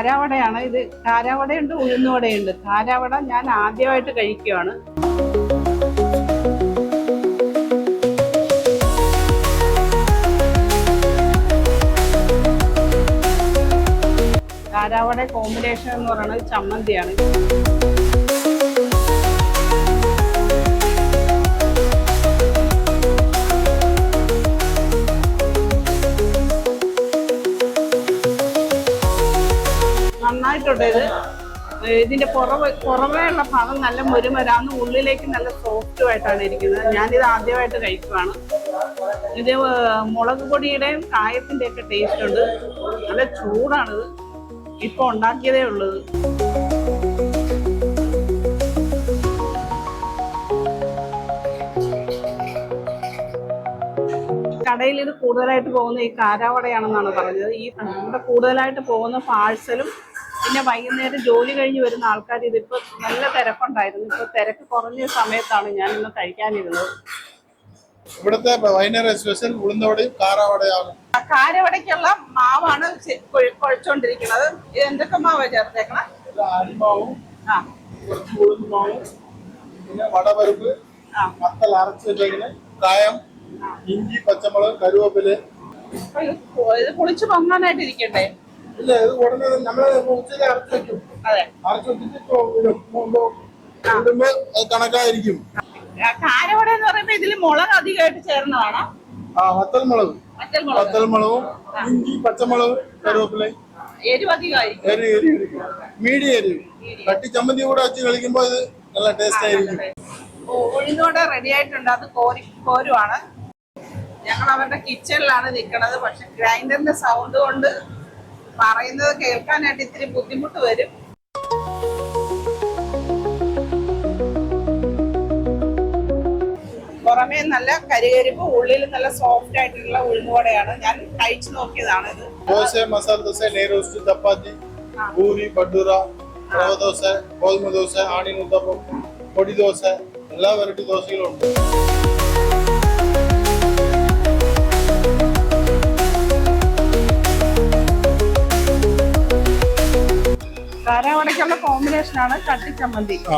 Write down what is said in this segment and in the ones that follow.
കാരാവടയാണ്. ഇത് കാരാവടയുണ്ട് ഉഴുന്നുവടയുണ്ട്. കാരാവട ഞാൻ ആദ്യമായിട്ട് കഴിക്കുകയാണ് കാരാവട കോമ്പിനേഷൻ എന്ന് പറയുന്നത് ചമ്മന്തിയാണ്. നന്നായിട്ടുണ്ട് ഇത്. ഇതിന്റെ പുറവ് പുറമേ ഉള്ള ഭാഗം നല്ല മുരുമരാന്ന് ഉള്ളിലേക്ക് നല്ല സോഫ്റ്റും ആയിട്ടാണ് ഇരിക്കുന്നത്. ഞാനിത് ആദ്യമായിട്ട് കഴിക്കുവാണ്. ഇത് മുളക് പൊടിയുടെയും കായത്തിന്റെ ഒക്കെ ടേസ്റ്റ് ഉണ്ട്. നല്ല ചൂടാണിത് ഇപ്പൊ ഉണ്ടാക്കിയതേ ഉള്ളത് കടയിൽ ഇത് കൂടുതലായിട്ട് പോകുന്ന ഈ കാരാവടയാണെന്നാണ് പറഞ്ഞത്. ഈ നമ്മുടെ കൂടുതലായിട്ട് പോകുന്ന പാഴ്സലും പിന്നെ വൈകുന്നേരം ജോലി കഴിഞ്ഞ് വരുന്ന ആൾക്കാർ ഇതിപ്പോ നല്ല തിരക്കുണ്ടായിരുന്നു. ഇപ്പൊ തിരക്ക് കുറഞ്ഞ സമയത്താണ് ഞാൻ ഇന്ന് കഴിക്കാനിരുന്നത്. ഇവിടുത്തെ വൈകുന്നേരം സ്പെഷ്യൽ ഉളുന്നവടയും കാറാവടയാണ് ആ കാരവടയ്ക്കുള്ള മാവാണ് കുഴച്ചോണ്ടിരിക്കുന്നത്. എന്തൊക്കെ മാവ ചേർത്തേക്കണം? ഇത് അരിമാവും ആ. കുറച്ച് ഉഴുന്നുമാവും പിന്നെ വടപരുപ്പ് മത്തൽ അരച്ച് കായം ഇഞ്ചി പച്ചമുളക് കരുവേപ്പിൽ. ഇത് കു- ഇത് കുളിച്ച് പൊങ്ങാനായിട്ട് ഇരിക്കട്ടെ ഇല്ല ഇത് ഉടനെ നമ്മൾ ഉച്ചയ്ക്ക് അരച്ച് വെക്കും. അതെ. അരച്ച് വെച്ചിട്ട് കണക്കായിരിക്കും. കാരവട എന്ന് പറയുമ്പോ ഇതിൽ മുളക് അധികമായിട്ട് ചേർന്നതാണ്? ആ വത്തൽ മുളക്. മറ്റൽ മുളക്. വത്തൽ മുളകും ഇഞ്ചി പച്ചമുളക് കരുവേപ്പില മീഡിയം കട്ടി ചമ്മന്തി കൂടെ വെച്ച് കളിക്കുമ്പോ ഇത് നല്ല ടേസ്റ്റ് ആയിരിക്കും. ഉഴുന്നോടെ റെഡി ആയിട്ടുണ്ട്. അത് കോരി കോരുവാണ്. ഞങ്ങൾ അവരുടെ കിച്ചണിലാണ് നിൽക്കുന്നത് പക്ഷെ ഗ്രൈൻഡറിന്റെ സൗണ്ട് കൊണ്ട് പറയുന്നത് കേൾക്കാനായിട്ട് ഇത്തിരി ബുദ്ധിമുട്ട് വരും. പുറമേ നല്ല കരികരിപ്പ് ഉള്ളിൽ നല്ല സോഫ്റ്റ് ആയിട്ടുള്ള ഉഴുന്നുവടയാണ്. ഞാൻ കഴിച്ചു നോക്കിയതാണ് ഇത്. ദോശ മസാല ദോശ നെയ്റോസ്റ്റ് ചപ്പാത്തി പൂരി റവ ദോശ ഗോതമ്പ് ദോശ ആണിനുത്തപ്പം പൊടി ദോശ എല്ലാ വെറൈറ്റി ദോശകളും ഉണ്ട്. കാരാവടയ്ക്കുള്ള കോമ്പിനേഷനാണ് കട്ടിച്ചമ്മന്തി ആ.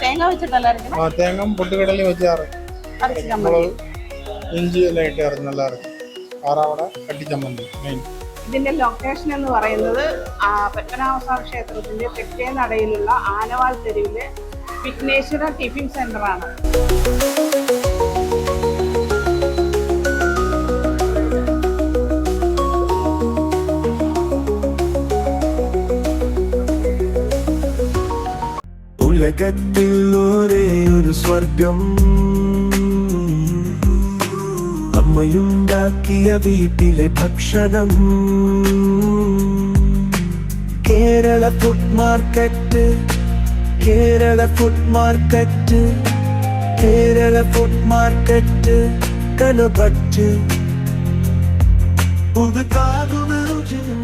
തേങ്ങ വെച്ചിട്ടല്ലായിരിക്കണം ആ തേങ്ങ പൊട്ടുകടലി വെച്ചാറ് ഇഞ്ചി എല്ലാം ഇട്ട് നല്ല ഇറക്കും ആറാവട കട്ടിച്ചമ്മന്തി മെയിൻ ഇതിന്റെ ലൊക്കേഷൻ എന്ന് പറയുന്നത് പത്മനാഭസ്വാമി ക്ഷേത്രത്തിന്റെ തെക്കേ നടയിലുള്ള ആനവാൾ തെരുവിലെ വിഘ്നേശ്വര ടിഫിൻ സെന്റർ ആണ്. ഉലകത്തിൽ ഒരേ ഒരു സ്വർഗം അമ്മയുണ്ടാക്കിയ വീട്ടിലെ ഭക്ഷണം Kerala food market Kerala food market Kerala food market കനപറ്റ് പുതുക്കാകുന്ന രുചിയും